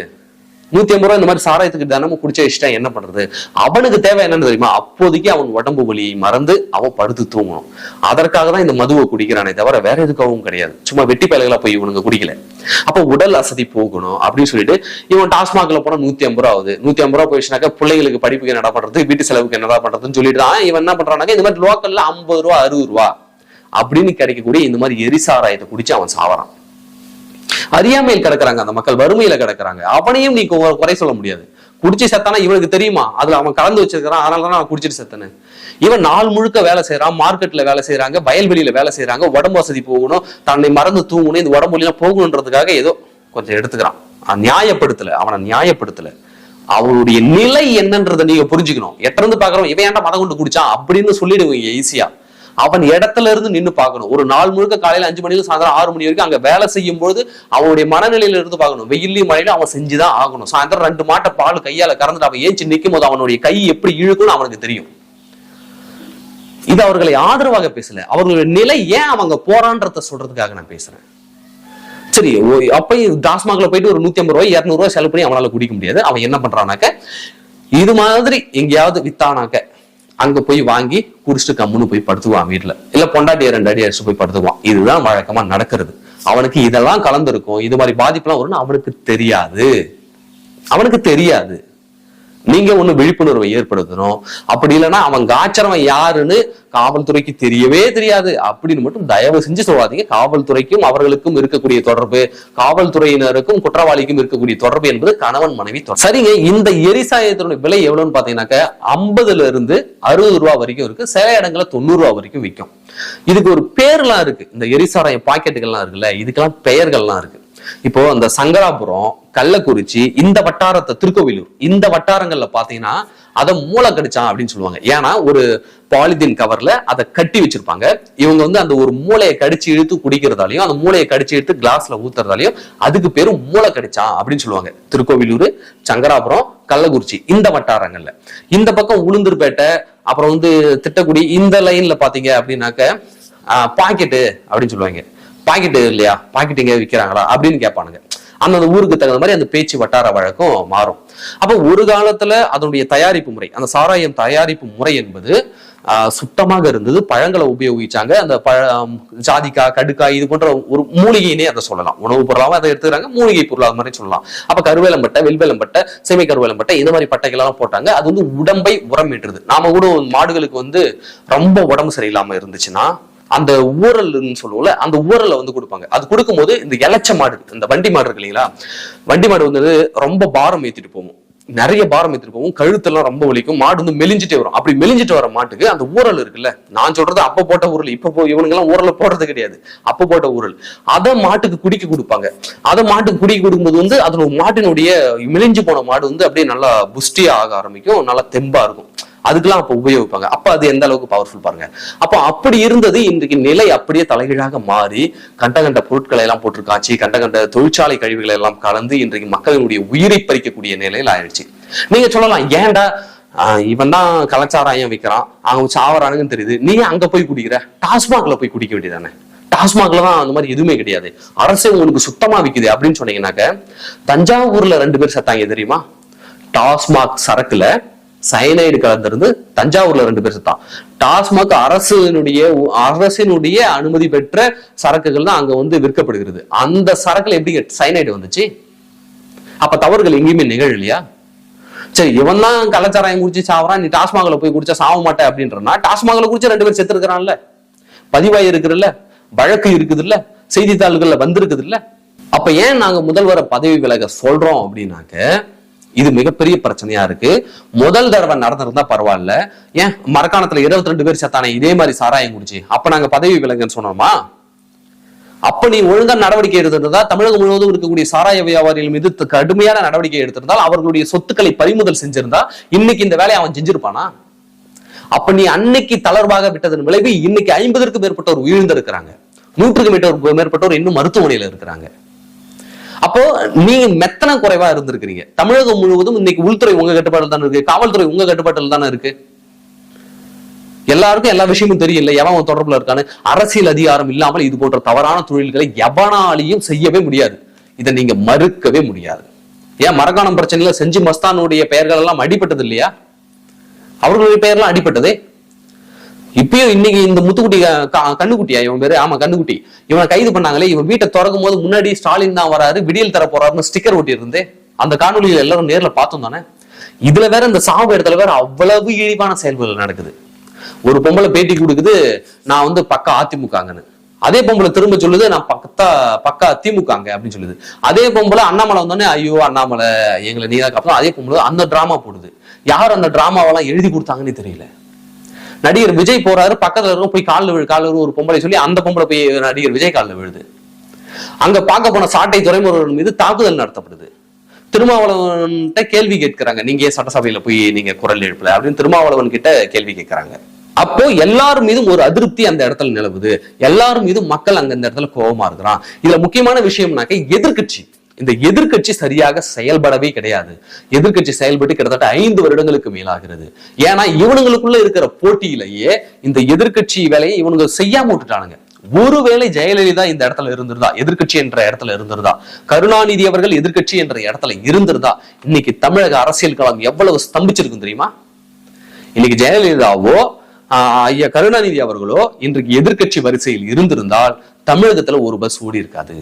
நூத்தி ஐம்பது ரூபாய் இந்த மாதிரி சாராயத்துக்கு தினமும் குடிச்ச இஷ்டம். என்ன பண்றது? அவனுக்கு தேவை என்னன்னு தெரியுமா? அப்போதைக்கு அவன் உடம்பு வலியை மறந்து அவன் படுத்து தூங்கணும். அதற்காக தான் இந்த மதுவை குடிக்கிறானே தவிர வேற எதுக்காகவும் கிடையாது. சும்மா வெட்டி பயல்களா போய் இவனுங்க குடிக்கல. அப்ப உடல் அசதி போகணும் அப்படின்னு சொல்லிட்டு இவன் டாஸ்மாக்ல போனா நூத்தி ஐம்பது ரூபா ஆகுது. நூத்தி ஐம்பது ரூபா போயிடுச்சுனாக்கா பிள்ளைகளுக்கு படிப்புக்கு என்னடா பண்றது? வீட்டு செலவுக்கு என்னடா பண்றதுன்னு சொல்லிட்டு தான் இவன் என்ன பண்றானாக்க இந்த மாதிரி லோக்கல்ல ஐம்பது ரூபா அறுபது ரூபா அப்படின்னு கிடைக்கக்கூடிய இந்த மாதிரி எரிசாராயத்தை குடிச்சு அவன் சாவறான். அறியாமையில் கிடக்குறாங்க அந்த மக்கள் வறுமையில கிடக்குறாங்க. அவனையும் நீ குறை சொல்ல முடியாது. குடிச்சு செத்தானா இவனுக்கு தெரியுமா? அதுல அவன் கலந்து வச்சிருக்கிறான் அதனால தான் அவன் குடிச்சிட்டு செத்தனு இவன் நாள் முழுக்க வேலை செய்யறான் மார்க்கெட்ல வேலை செய்யறாங்க வயல்வெளியில வேலை செய்யறாங்க உடம்பு வசதி போகணும் தன்னை மறந்து தூங்கணும் இந்த உடம்பு வழியெல்லாம் போகணுன்றதுக்காக ஏதோ கொஞ்சம் எடுத்துக்கிறான். நியாயப்படுத்தல அவனை நியாயப்படுத்தல. அவனுடைய நிலை என்னன்றதை நீங்க புரிஞ்சுக்கணும். எட்டிருந்து பாக்குறோம் இவன் ஏன்டா மதம் கொண்டு குடிச்சான்? அப்படின்னு சொல்லிடுவீங்க ஈஸியா அவன் இடத்துல இருந்து நின்று பார்க்கணும். ஒரு நாள் முழுக்க காலையில அஞ்சு மணில சாயந்தரம் ஆறு மணி வரைக்கும் அங்க வேலை செய்யும் போது அவனுடைய மனநிலையில இருந்து பார்க்கணும். வெயிலையும் மழையில அவன் செஞ்சுதான் ஆகணும். சாயந்தரம் ரெண்டு மாட்டை பால் கையால கறந்துட்டு அவன் ஏஞ்சி நிற்கும் போது அவனுடைய கை எப்படி இழுக்கும்னு அவனுக்கு தெரியும். இது அவர்களை ஆதரவாக பேசல. அவர்களுடைய நிலை ஏன் அவங்க போறான்றத சொல்றதுக்காக நான் பேசுறேன். சரி அப்பயும் அப்ப டாஸ்மாக்ல போயிட்டு ஒரு நூத்தி ஐம்பது ரூபாய் இரநூறுவா செலவு பண்ணி அவனால குடிக்க முடியாது. அவன் என்ன பண்றானாக்க இது மாதிரி எங்கேயாவது வித்தானாக்க அங்க போய் வாங்கி குடிச்சிட்டு கம்முன்னு போய் படுத்துவான் வீட்டுல இல்ல பொண்டாட்டிய ரெண்டு அடி அடிச்சு போய் படுத்துவான் இதுதான் வழக்கமா நடக்கிறது. அவனுக்கு இதெல்லாம் கலந்துருக்கும். இது மாதிரி பாதிப்புலாம் வரும்னு அவனுக்கு தெரியாது. அவனுக்கு தெரியாது. நீங்க ஒண்ணு விழிப்புணர்வை ஏற்படுத்தணும். அப்படி இல்லைன்னா அவன் காய்ச்சறவன் யாருன்னு காவல்துறைக்கு தெரியவே தெரியாது. அப்படின்னு மட்டும் தயவு செஞ்சு சொல்லாதீங்க. காவல்துறைக்கும் அவர்களுக்கும் இருக்கக்கூடிய தொடர்பு காவல்துறையினருக்கும் குற்றவாளிக்கும் இருக்கக்கூடிய தொடர்பு என்பது கணவன் மனைவி தொடர்பு. சரிங்க இந்த எரிசாயத்தினுடைய விலை எவ்வளவுன்னு பாத்தீங்கன்னாக்க ஐம்பதுல இருந்து அறுபது ரூபா வரைக்கும் இருக்கு. சில இடங்கள்ல தொண்ணூறு ரூபா வரைக்கும் விற்கும் இதுக்கு ஒரு பேர்லாம் இருக்கு. இந்த எரிசாராயம் பாக்கெட்டுகள்லாம் இருக்குல்ல இதுக்கெல்லாம் பெயர்கள்லாம் இருக்கு. இப்போ அந்த சங்கராபுரம் கள்ளக்குறிச்சி இந்த வட்டாரத்தை திருக்கோவிலூர் இந்த வட்டாரங்கள்ல பாத்தீங்கன்னா அதை மூளை கடிச்சான் அப்படின்னு சொல்லுவாங்க. ஏன்னா ஒரு பாலிதீன் கவர்ல அதை கட்டி வச்சிருப்பாங்க. இவங்க வந்து அந்த ஒரு மூளையை கடிச்சு இழுத்து குடிக்கிறதாலையும் அந்த மூளையை கடிச்சு இழுத்து கிளாஸ்ல ஊத்துறதாலையும் அதுக்கு பேரும் மூளை கடிச்சான் அப்படின்னு சொல்லுவாங்க. திருக்கோவிலூர் சங்கராபுரம் கள்ளக்குறிச்சி இந்த வட்டாரங்கள்ல. இந்த பக்கம் உளுந்தூர்பேட்டை அப்புறம் வந்து திட்டக்குடி இந்த லைன்ல பாத்தீங்க அப்படின்னாக்க பாக்கெட்டு அப்படின்னு சொல்லுவாங்க. பாக்கெட்டு இல்லையா? பாக்கெட் எங்க விற்கிறாங்களா அப்படின்னு கேட்பானுங்க. அந்தந்த ஊருக்கு தகுந்த மாதிரி அந்த பேச்சு வட்டார வழக்கம் மாறும். அப்போ ஒரு காலத்துல அதனுடைய தயாரிப்பு முறை அந்த சாராயம் தயாரிப்பு முறை என்பது சுத்தமாக இருந்தது. பழங்களை உபயோகிச்சாங்க. அந்த பழ ஜாதிக்காய் கடுக்காய் இது போன்ற ஒரு மூலிகையினே அதை சொல்லலாம். உணவுப் பொருளாகவும் அதை எடுத்துக்கிறாங்க. மூலிகை பொருளாக மாதிரி சொல்லலாம். அப்ப கருவேலம்பட்டை வெல்வேலம்பட்டை செமை கருவேலம்பட்டை இந்த மாதிரி பட்டைகள் எல்லாம் போட்டாங்க. அது வந்து உடம்பை உரமேற்றுது நாம கூட மாடுகளுக்கு வந்து ரொம்ப உடம்பு சரியில்லாம இருந்துச்சுன்னா அந்த ஊரல்னு சொல்லுவோம்ல அந்த ஊரலை வந்து கொடுப்பாங்க. அது கொடுக்கும்போது இந்த இலச்ச மாடு இந்த வண்டி மாடு இருக்கு இல்லைங்களா? வண்டி மாடு வந்து ரொம்ப பாரம் ஏற்றிட்டு போகும். நிறைய பாரம் ஏற்றிட்டு போகும். கழுத்தெல்லாம் ரொம்ப வலிக்கும். மாடு வந்து மெலிஞ்சிட்டே வரும். அப்படி மெலிஞ்சிட்டு வர மாட்டுக்கு அந்த ஊரல் இருக்குல்ல. நான் சொல்றது அப்ப போட்ட ஊரல் இப்ப போ இவனுங்கெல்லாம் ஊரல போடுறது கிடையாது. அப்ப போட்ட ஊரல் அதை மாட்டுக்கு குடிக்க கொடுப்பாங்க. அதை மாட்டுக்கு குடிக்க கொடுக்கும்போது வந்து அதோட மாட்டினுடைய மெலிஞ்சு போன மாடு வந்து அப்படியே நல்லா புஷ்டியா ஆக ஆரம்பிக்கும். நல்லா தெம்பா இருக்கும். அதுக்கெல்லாம் அப்போ உபயோகிப்பாங்க. அப்போ அது எந்த அளவுக்கு பவர்ஃபுல் பாருங்க. அப்போ அப்படி இருந்தது இன்றைக்கு நிலை அப்படியே தலைகீழாக மாறி கண்ட கண்ட பொருட்களை எல்லாம் போட்டு காய்ச்சி கண்ட கண்ட தொழிற்சாலை கழிவுகளை எல்லாம் கலந்து இன்றைக்கு மக்களினுடைய உயிரை பறிக்கக்கூடிய நிலையில் ஆயிடுச்சு. நீங்க சொல்லலாம் ஏன்டா ஆஹ் இவன் தான் கலாச்சாரம் விற்கிறான் அவங்க சாவறானுங்கன்னு தெரியுது. நீ அங்க போய் குடிக்கிற? டாஸ்மாக்ல போய் குடிக்க வேண்டியதானே டாஸ்மாக்ல தான் அந்த மாதிரி எதுவுமே கிடையாது. அரசே உங்களுக்கு சுத்தமா விக்குது அப்படின்னு சொன்னீங்கன்னாக்க தஞ்சாவூர்ல ரெண்டு பேர் சத்தாங்க தெரியுமா? டாஸ்மாக் சரக்குல சயனைடு கலந்திருந்து தஞ்சாவூர்ல ரெண்டு பேர் செத்தான். டாஸ்மாக் அரசினுடைய அரசினுடைய அனுமதி பெற்ற சரக்குகள் தான் அங்க வந்து விற்கப்படுகிறது. அந்த சரக்குல எப்படி சயனைடு வந்துச்சு? அப்ப தவறுகள் எங்கேயுமே நிகழலையா சரி இவன் தான் கலாச்சாரம் குடிச்சு சாவறான் நீ டாஸ்மாகல போய் குடிச்சா சாவ மாட்டேன் அப்படின்றனா டாஸ்மாகல குடிச்சு ரெண்டு பேர் செத்து இருக்கிறான்ல பதிவாய் இருக்குதுல்ல வழக்கு இருக்குதுல்ல செய்தித்தாள்கள்ல வந்திருக்குது இல்ல அப்ப ஏன் நாங்க முதல்வரை பதவி விலக சொல்றோம் அப்படின்னாக்க இது மிகப்பெரிய பிரச்சனையா இருக்கு. முதல் தடவை நடந்திருந்தா பரவாயில்ல. ஏன்? மரக்காணத்துல இருபத்தி ரெண்டு பேர் செத்தானே இதே மாதிரி சாராயம் குடிச்சு. அப்ப நாங்க பதவி விலங்குன்னு சொன்னோமா? அப்ப நீ ஒழுங்கா நடவடிக்கை எடுத்திருந்தா தமிழகம் முழுவதும் இருக்கக்கூடிய சாராய வியாபாரிகள் மீது கடுமையான நடவடிக்கை எடுத்திருந்தால் அவர்களுடைய சொத்துக்களை பறிமுதல் செஞ்சிருந்தா இன்னைக்கு இந்த வேலையை அவன் செஞ்சிருப்பானா? அப்ப நீ அன்னைக்கு தளர்வாக விட்டதன் விளைவு இன்னைக்கு ஐம்பதற்கு மேற்பட்டோர் உயிர்ந்திருக்கிறாங்க. நூற்றுக்கு மேற்பட்டோர் மேற்பட்டோர் இன்னும் மருத்துவமனையில இருக்கிறாங்க. அப்போ நீங்க மெத்தன குறைவா இருந்திருக்கிறீங்க. தமிழகம் முழுவதும் இன்னைக்கு உள்துறை உங்க கட்டுப்பாட்டில் தானே இருக்கு காவல்துறை உங்க கட்டுப்பாட்டில் தானே இருக்கு. எல்லாருக்கும் எல்லா விஷயமும் தெரியல எவன் அவன் தொடர்புல இருக்கான்னு. அரசியல் அதிகாரம் இல்லாமல் இது போன்ற தவறான தொழில்களை எவனாலையும் செய்யவே முடியாது. இதை நீங்க மறுக்கவே முடியாது. ஏன் மரக்காணம் பிரச்சனையில செஞ்சு மஸ்தானுடைய பெயர்கள் எல்லாம் அடிபட்டது இல்லையா? அவர்களுடைய பெயர்லாம் அடிபட்டதே. இப்பயும் இன்னைக்கு இந்த முத்துக்குட்டி கண்ணுக்குட்டியா? இவன் பேரு? ஆமா கண்ணுக்குட்டி. இவனை கைது பண்ணாங்களே இவன் வீட்டை திறக்கும் போது முன்னாடி ஸ்டாலின் தான் வராரு விடியல் தர போறாருன்னு ஸ்டிக்கர் ஒட்டி இருந்தே அந்த காணொலியில எல்லாரும் நேர்ல பார்த்தோம் தானே? இதுல வேற இந்த சாவு இடத்துல வேற அவ்வளவு இழிவான செயல்கள் நடக்குது. ஒரு பொம்பளை பேட்டி கொடுக்குது நான் வந்து பக்கா அதிமுகங்கன்னு. அதே பொம்பளை திரும்ப சொல்லுது நான் பக்கத்தா பக்கா திமுகங்க அப்படின்னு சொல்லுது. அதே பொம்பளை அண்ணாமலை வந்தோடனே ஐயோ அண்ணாமலை எங்களை நீதான் அப்புறம் அதே பொம்பளை அந்த டிராமா போடுது. யார் அந்த டிராமாவெல்லாம் எழுதி கொடுத்தாங்கன்னு தெரியல. நடிகர் விஜய் போறாரு பக்கத்துல இருக்கும் போய் காலில் விழு காலில் விழு ஒரு பொம்பளை சொல்லி அந்த பொம்பளை போய் நடிகர் விஜய் காலில் விழுது. அங்க பார்க்க போன சாட்டை துறைமுருகன் மீது தாக்குதல் நடத்தப்படுது. திருமாவளவன்கிட்ட கேள்வி கேட்கிறாங்க நீங்க ஏன் சட்டசபையில போய் நீங்க குரல் எழுப்பல? அப்படின்னு திருமாவளவன் கிட்ட கேள்வி கேட்கறாங்க. அப்போ எல்லார் மீதும் ஒரு அதிருப்தி அந்த இடத்துல நிலவுது. எல்லார் மீதும் மக்கள் அங்க இந்த இடத்துல கோபமா இருக்கிறான். இதுல முக்கியமான விஷயம்னாக்க எதிர்க்கட்சி. இந்த எதிர்கட்சி சரியாக செயல்படவே கிடையாது. எதிர்கட்சி செயல்பட்டு கிட்டத்தட்ட ஐந்து வருடங்களுக்கு மேலாகிறது. ஏன்னா இவனுங்களுக்குள்ள இருக்கிற போட்டியிலேயே இந்த எதிர்கட்சி வேலையை இவனுங்க செய்யாம விட்டுட்டானுங்க. ஒருவேளை ஜெயலலிதா இந்த இடத்துல இருந்திருந்தா எதிர்க்கட்சி என்ற இடத்துல இருந்திருந்தா கருணாநிதி அவர்கள் எதிர்கட்சி என்ற இடத்துல இருந்திருந்தா இன்னைக்கு தமிழக அரசியல் களம் எவ்வளவு ஸ்தம்பிச்சிருக்கும் தெரியுமா? இன்னைக்கு ஜெயலலிதாவோ ஆஹ், ஐயா கருணாநிதி அவர்களோ இன்றைக்கு எதிர்கட்சி வரிசையில் இருந்திருந்தால் தமிழகத்துல ஒரு பஸ் ஓடி இருக்காது.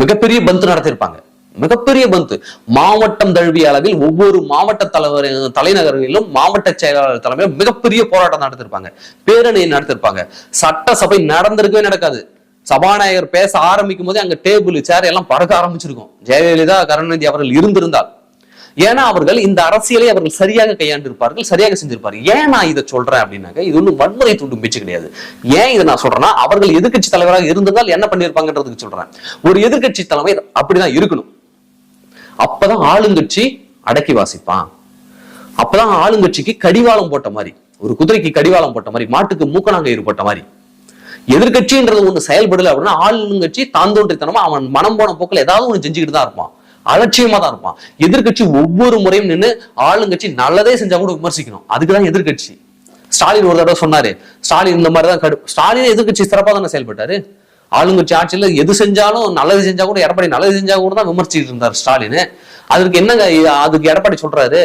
மிகப்பெரிய பந்து நடத்திருப்பாங்க மிகப்பெரிய பந்து. மாவட்டம் தழுவிய அளவில் ஒவ்வொரு மாவட்ட தலைவர் தலைநகர்களிலும் மாவட்ட செயலாளர் தலைமையில் மிகப்பெரிய போராட்டம் நடத்திருப்பாங்க பேரணி நடத்திருப்பாங்க சட்டசபை நடந்திருக்கவே நடக்காது. சபாநாயகர் பேச ஆரம்பிக்கும் போதே அங்க டேபிள் சேர் எல்லாம் பறக்க ஆரம்பிச்சிருக்கும். ஜெயலலிதா கருணாநிதி அவர்கள் இருந்திருந்தால். ஏன்னா அவர்கள் இந்த அரசியலை அவர்கள் சரியாக கையாண்டிருப்பார்கள் சரியாக செஞ்சிருப்பார்கள். ஏன் நான் இதை சொல்றேன் அப்படின்னாக்க இது ஒன்றும் வன்முறை தூண்டும் பேச்சு கிடையாது. ஏன் இதை நான் சொல்றேன்னா அவர்கள் எதிர்கட்சி தலைவராக இருந்ததால் என்ன பண்ணியிருப்பாங்கன்றதுக்கு சொல்றேன். ஒரு எதிர்கட்சி தலைமை அப்படிதான் இருக்கணும். அப்பதான் ஆளுங்கட்சி அடக்கி வாசிப்பான். அப்பதான் ஆளுங்கட்சிக்கு கடிவாளம் போட்ட மாதிரி ஒரு குதிரைக்கு கடிவாளம் போட்ட மாதிரி மாட்டுக்கு மூக்கணாங்க ஏற்பட்ட மாதிரி. எதிர்க்கட்சின்றது ஒண்ணு செயல்படல அப்படின்னா ஆளுங்கட்சி தாந்தோன்றித்தனமா அவன் மனம் போன போக்கில் ஏதாவது ஒண்ணு செஞ்சுக்கிட்டு தான் இருப்பான். அலட்சியமா தான் இருப்பான். எதிர்க்கட்சி ஒவ்வொரு முறையும் நின்று ஆளுங்கட்சி நல்லதே செஞ்சா கூட விமர்சிக்கணும். அதுக்குதான் எதிர்க்கட்சி. ஸ்டாலின் ஒரு தடவை சொன்னாரு. ஸ்டாலின் இந்த மாதிரி தான் கடு ஸ்டாலின் எதிர்கட்சி சிறப்பாக தானே செயல்பட்டாரு? ஆளுங்கட்சி ஆட்சியில் எது செஞ்சாலும் நல்லது செஞ்சா கூட எடப்பாடி நல்லது செஞ்சா கூட தான் விமர்சிச்சுட்டு இருந்தார் ஸ்டாலின். அதுக்கு என்னங்க அதுக்கு எடப்பாடி சொல்றாரு?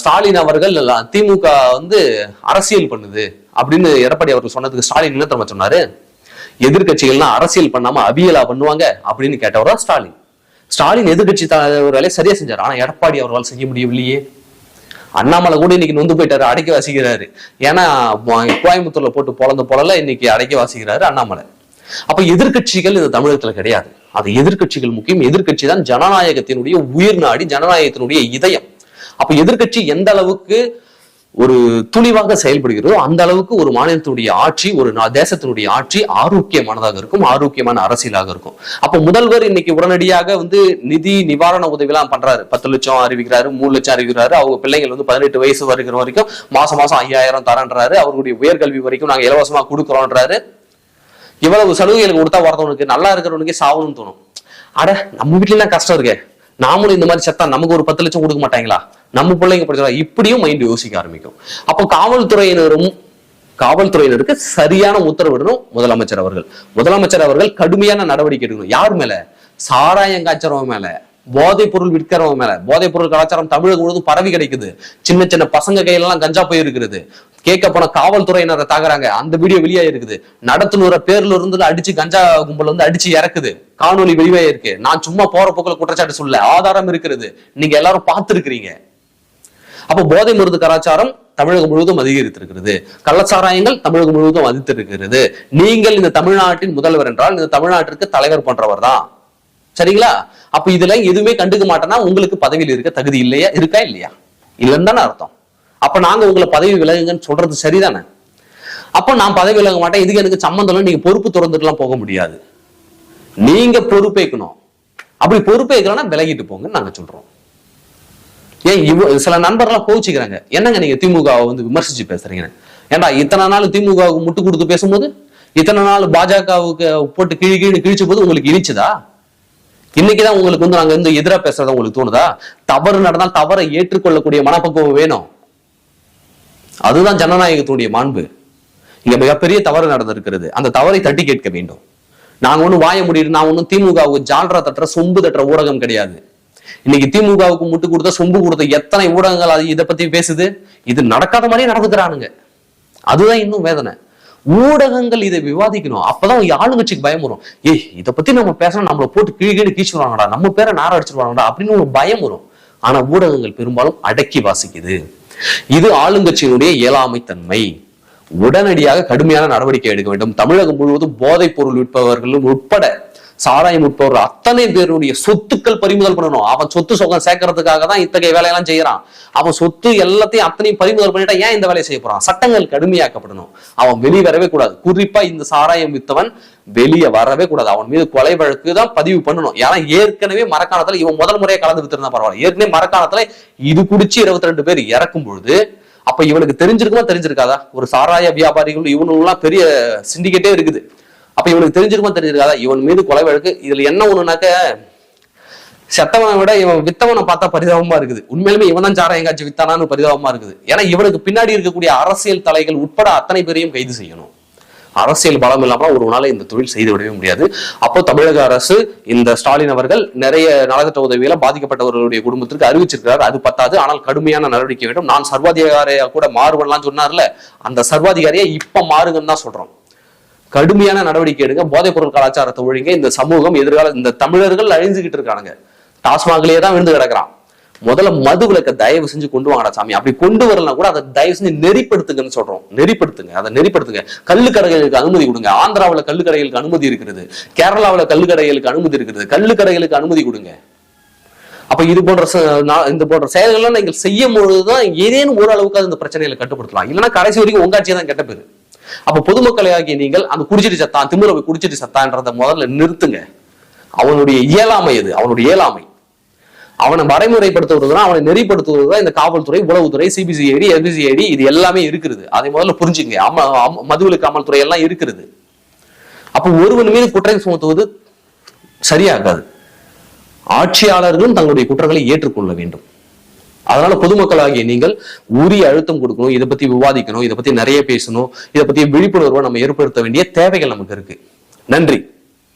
ஸ்டாலின் அவர்கள் திமுக வந்து அரசியல் பண்ணுது அப்படின்னு எடப்பாடி அவர்கள் சொன்னதுக்கு ஸ்டாலின் என்ன தெரியுமா சொன்னாரு. எதிர்க்கட்சிகள்லாம் அரசியல் பண்ணாம அவியலா பண்ணுவாங்க அப்படின்னு கேட்டவர் தான் ஸ்டாலின். ஸ்டாலின் எதிர்கட்சி ஒரு வேலையை சரியா செஞ்சார். ஆனா எடப்பாடி அவர்களால் செய்ய முடியவில்லையே. அண்ணாமலை கூட இன்னைக்கு நொந்து போயிட்டாரு அடைக்க வாசிக்கிறாரு. ஏன்னா கோயம்புத்தூர்ல போட்டு பொழந்த பொழல இன்னைக்கு அடைக்க வாசிக்கிறாரு அண்ணாமலை. அப்ப எதிர்க்கட்சிகள் இந்த தமிழகத்துல கிடையாது. அது எதிர்க்கட்சிகள் முக்கியம். எதிர்கட்சி தான் ஜனநாயகத்தினுடைய உயிர் நாடி ஜனநாயகத்தினுடைய இதயம். அப்ப எதிர்க்கட்சி எந்த அளவுக்கு ஒரு துணிவாக செயல்படுகிறதோ அந்த அளவுக்கு ஒரு மாநிலத்தினுடைய ஆட்சி ஒரு தேசத்தினுடைய ஆட்சி ஆரோக்கியமானதாக இருக்கும் ஆரோக்கியமான அரசியலாக இருக்கும். அப்ப முதல்வர் இன்னைக்கு உடனடியாக வந்து நிதி நிவாரண உதவிலாம் பண்றாரு. பத்து லட்சம் அறிவிக்கிறாரு மூணு லட்சம் அறிவிக்கிறாரு. அவங்க பிள்ளைங்கள் வந்து பதினெட்டு வயசு வரைக்கிற வரைக்கும் மாசம் மாசம் ஐயாயிரம் தரன்றாரு. அவருடைய உயர்கல்வி வரைக்கும் நாங்க இலவசமா கொடுக்குறோன்றாரு. இவ்வளவு சலுகைகள் கொடுத்தா வரதவனுக்கு நல்லா இருக்கிறவனுக்கே சாவணும்னு தோணும். அட நம்ம வீட்டுல கஷ்டம் இருக்கே. நாமளும் இந்த மாதிரி செத்தா நமக்கு ஒரு பத்து லட்சம் கொடுக்க மாட்டாங்களா? நம்ம பிள்ளைங்க படிச்சா இப்படியும் மைண்ட் யோசிக்க ஆரம்பிக்கும். அப்போ காவல்துறையினரும் காவல்துறையினருக்கு சரியான உத்தரவிடணும் முதலமைச்சர் அவர்கள். முதலமைச்சர் அவர்கள் கடுமையான நடவடிக்கை எடுக்கணும். யார் மேல? சாராயம் காய்ச்சறவன் மேல போதைப் பொருள் விற்கிறவன் மேல. போதைப் பொருள் கலாச்சாரம் தமிழகம் முழுவதும் பரவி கிடைக்குது. சின்ன சின்ன பசங்க கையிலெல்லாம் கஞ்சா போயிருக்கிறது கேட்க போன காவல்துறையினரை தாக்குறாங்க. அந்த வீடியோ வெளியாயிருக்குது நடத்துனூர பேர்ல இருந்து அடிச்சு கஞ்சா கும்பல் வந்து அடிச்சு இறக்குது. காணொலி வெளிவாயிருக்கு நான் சும்மா போற போக்குல குற்றச்சாட்டு சொல்ல ஆதாரம் இருக்கிறது. நீங்க எல்லாரும் பார்த்திருக்கிறீங்க. அப்போ போதை மருந்து கலாச்சாரம் தமிழகம் முழுவதும் அதிகரித்திருக்கிறது. கள்ளச்சாராயங்கள் தமிழகம் முழுவதும் அதித்திருக்கிறது நீங்கள் இந்த தமிழ்நாட்டின் முதல்வர் என்றால் இந்த தமிழ்நாட்டிற்கு தலைவர் போன்றவர் தான். சரிங்களா? அப்ப இதுல எதுவுமே கண்டுக்க மாட்டேன்னா உங்களுக்கு பதவியில் இருக்க தகுதி இல்லையா? இருக்கா இல்லையா? இல்லைன்னு தானே அர்த்தம். அப்ப நாங்க உங்களை பதவி விலகுங்கன்னு சொல்றது சரிதானே? அப்ப நான் பதவி விலக மாட்டேன். இதுக்கு எனக்கு சம்மந்தம் நீங்க பொறுப்பு திறந்துட்டுலாம் போக முடியாது. நீங்க பொறுப்பேற்கணும் அப்படி பொறுப்பேற்கலன்னா விலகிட்டு போங்கன்னு நாங்க சொல்றோம். ஏன் இவ சில நண்பர்லாம் கோவிச்சுக்கிறாங்க. என்னங்க நீங்க திமுகவை வந்து விமர்சிச்சு பேசுறீங்க ஏன்டா இத்தனை நாள் திமுகவுக்கு முட்டு கொடுத்து பேசும்போது இத்தனை நாள் பாஜகவுக்கு போட்டு கிழி கீழே கிழிச்ச போது உங்களுக்கு இனிச்சுதா? இன்னைக்குதான் உங்களுக்கு வந்து நாங்க வந்து எதிரா பேசுறதா உங்களுக்கு தோணுதா? தவறு நடந்தால் தவறை ஏற்றுக்கொள்ளக்கூடிய மனப்பக்குவம் வேணும். அதுதான் ஜனநாயகத்துடைய மாண்பு. இங்க மிகப்பெரிய தவறு நடந்திருக்கிறது. அந்த தவறை தட்டி கேட்க வேண்டும். நாங்க ஒன்றும் வாய முடியும் நான் ஒன்றும் திமுகவுக்கு ஜால்ரா தட்டுற சொம்பு தட்டுற ஊடகம் கிடையாது. இன்னைக்கு திமுகவுக்கு முட்டு கொடுத்த சொம்பு கொடுத்த எத்தனை ஊடகங்கள் அது இதை பத்தி பேசுது? இது நடக்காத மாதிரியே நடந்துக்கிறானுங்க அதுதான் இன்னும் வேதனை. ஊடகங்கள் இதை விவாதிக்கணும். அப்பதான் ஆளுங்கட்சிக்கு பயம் வரும். ஏய் இதை பத்தி நம்ம பேசணும் நம்மளை போட்டு கீழே கீழே கீச்சுருவாங்கடா நம்ம பேரை நார அடிச்சிருவாங்கடா அப்படின்னு ஒரு பயம் வரும். ஆனா ஊடகங்கள் பெரும்பாலும் அடக்கி வாசிக்குது. இது ஆளுங்கட்சியினுடைய இயலாமை தன்மை. உடனடியாக கடுமையான நடவடிக்கை எடுக்க வேண்டும். தமிழகம் முழுவதும் போதைப் பொருள் விற்பவர்களும் உட்பட சாராயம் விற்பவர்கள் அத்தனை பேருடைய சொத்துக்கள் பறிமுதல் பண்ணணும். அவன் சொத்து சொகம் சேர்க்கறதுக்காக தான் இத்தகைய வேலையெல்லாம் செய்யறான். அவன் சொத்து எல்லாத்தையும் அத்தனையும் பறிமுதல் பண்ணிட்டா ஏன் இந்த வேலையை செய்ய போறான்? சட்டங்கள் கடுமையாக்கப்படணும். அவன் வெளியே வரவே கூடாது. குறிப்பா இந்த சாராயம் வித்தவன் வெளியே வரவே கூடாது. அவன் மீது கொலை வழக்கு தான் பதிவு பண்ணணும். ஏன்னா ஏற்கனவே மரக்காணத்துல இவன் முதல் முறையை கலந்து வித்திருந்தா பரவாயில்ல. ஏற்கனவே மரக்காணத்துல இது குடிச்சு இருபத்தி ரெண்டு பேர் இறக்கும் பொழுது அப்ப இவனுக்கு தெரிஞ்சிருக்குமா தெரிஞ்சிருக்காதா? ஒரு சாராய வியாபாரிகள் இவனுலாம் பெரிய சிண்டிகேட்டே இருக்குது. அப்ப இவனுக்கு தெரிஞ்சிருக்குமா தெரிஞ்சிருக்காதா? இவன் மீது கொலை வழக்கு. இதுல என்ன ஒண்ணுனாக்க செத்தவனை விட இவன் வித்தவனை பார்த்தா பரிதாபமா இருக்குது. உண்மையிலுமே இவன் தான் சாராயம் காட்சி வித்தானான்னு பரிதாபமா இருக்குது. ஏன்னா இவனுக்கு பின்னாடி இருக்கக்கூடிய அரசியல் தலைகள் உட்பட அத்தனை பேரையும் கைது செய்யணும். அரசியல் பலம் இல்லாமல் ஒரு நாளை இந்த தொழில் செய்து விடவே முடியாது. அப்போ தமிழக அரசு இந்த ஸ்டாலின் அவர்கள் நிறைய நலத்திட்ட உதவியில பாதிக்கப்பட்டவர்களுடைய குடும்பத்திற்கு அறிவிச்சிருக்கிறார். அது பத்தாது. ஆனால் கடுமையான நடவடிக்கை வேண்டும். நான் சர்வாதிகாரியா கூட மாறுவன்லாம் சொன்னார்ல. அந்த சர்வாதிகாரியை இப்ப மாறுங்கன்னு தான் சொல்றோம். கடுமையான நடவடிக்கை எடுங்க போதைப் பொருள் கலாச்சாரத்தை ஒழிங்க இந்த சமூகம் எதிர்கால இந்த தமிழர்கள் அழிஞ்சுகிட்டு இருக்கானுங்க. டாஸ்மாக்லயே தான் விழுந்து கிடக்குறான். முதல்ல மது விலக்க தயவு செஞ்சு கொண்டு வாங்கடா சாமி. அப்படி கொண்டு வரலாம் கூட அதை தயவு செஞ்சு நெறிப்படுத்துங்கன்னு சொல்றோம். நெறிப்படுத்துங்க. அதை நெறிப்படுத்துங்க. கல்லுக்கடைகளுக்கு அனுமதி கொடுங்க. ஆந்திராவில் கல்லுக்கடைகளுக்கு அனுமதி இருக்கிறது கேரளாவில் கல்லுக்கடைகளுக்கு அனுமதி இருக்கிறது கல்லுக்கடைகளுக்கு அனுமதி கொடுங்க. அப்ப இது போன்ற இந்த போன்ற செயல்கள்லாம் நீங்கள் செய்யும் பொழுதுதான் ஏதேனும் ஓரளவுக்கு அந்த பிரச்சனைகளை கட்டுப்படுத்தலாம். இல்லைன்னா கடைசி வரைக்கும் உங்காட்சியை தான் கெட்ட பேரு. அப்ப பொதுமக்களை ஆகிய நீங்கள் அந்த குடிச்சிட்டு சத்தான் திமுறை போய் குடிச்சிட்டு சத்தான்றத முதல்ல நிறுத்துங்க. அவனுடைய இயலாமை அது அவனுடைய இயலாமை. அவனை வரைமுறைப்படுத்துவதுதான் அவனை நெறிப்படுத்துவதுதான் இந்த காவல்துறை உளவுத்துறை சிபிசிஐடி எபிசிஐடி இது எல்லாமே இருக்கிறது. அதை முதல்ல புரிஞ்சுங்க அம அம- மதுவிலக்கு அமல் எல்லாம் இருக்கிறது. அப்ப ஒருவன் மீது குற்றம் சுமத்துவது சரியாகாது. ஆட்சியாளர்களும் தங்களுடைய குற்றங்களை ஏற்றுக்கொள்ள வேண்டும். அதனால பொதுமக்களாகிய நீங்கள் உரிய அழுத்தம் கொடுக்கணும் இதை பத்தி விவாதிக்கணும் இதை பத்தி நிறைய பேசணும் இதை பத்தி விழிப்புணர்வை நம்ம ஏற்படுத்த வேண்டிய தேவைகள் நமக்கு இருக்கு. நன்றி.